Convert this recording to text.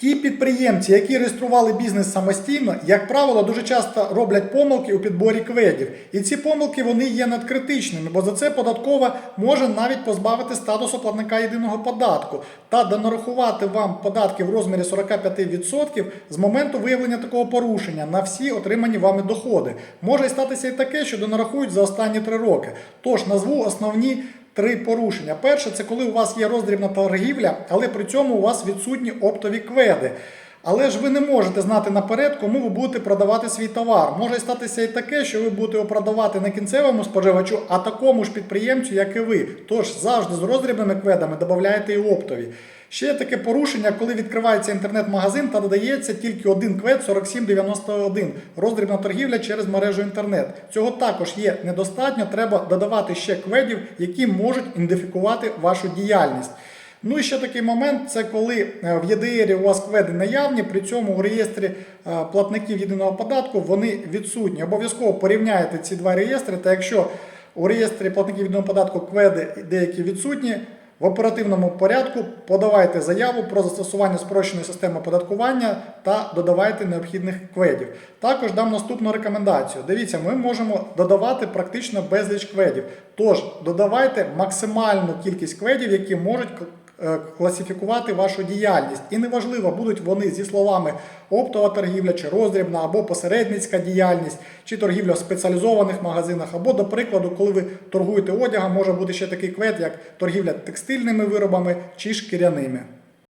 Ті підприємці, які реєстрували бізнес самостійно, як правило, дуже часто роблять помилки у підборі кведів. І ці помилки вони є надкритичними, бо за це податкова може навіть позбавити статусу платника єдиного податку та донарахувати вам податки в розмірі 45% з моменту виявлення такого порушення на всі отримані вами доходи. Може й статися і таке, що донарахують за останні три роки. Тож назву основні три порушення. Перше, це коли у вас є роздрібна торгівля, але при цьому у вас відсутні оптові кведи. Але ж ви не можете знати наперед, кому ви будете продавати свій товар. Може статися і таке, що ви будете його продавати не кінцевому споживачу, а такому ж підприємцю, як і ви. Тож завжди з роздрібними кведами додавайте і оптові. Ще є таке порушення, коли відкривається інтернет-магазин та додається тільки один квед 4791 роздрібна торгівля через мережу інтернет. Цього також є недостатньо. Треба додавати ще кведів, які можуть ідентифікувати вашу діяльність. Ну і ще такий момент це коли е, в ЄДРі у вас кведи наявні, при цьому у реєстрі е, платників єдиного податку вони відсутні. Обов'язково порівняйте ці два реєстри. Та якщо у реєстрі платників єдиного податку кведи деякі відсутні, в оперативному порядку подавайте заяву про застосування спрощеної системи оподаткування та додавайте необхідних кведів. Також дам наступну рекомендацію. Дивіться, ми можемо додавати практично безліч кведів. Тож додавайте максимальну кількість кведів, які можуть класифікувати вашу діяльність. І неважливо, будуть вони зі словами оптова торгівля чи роздрібна, або посередницька діяльність, чи торгівля в спеціалізованих магазинах, або, до прикладу, коли ви торгуєте одягом, може бути ще такий квет, як торгівля текстильними виробами чи шкіряними.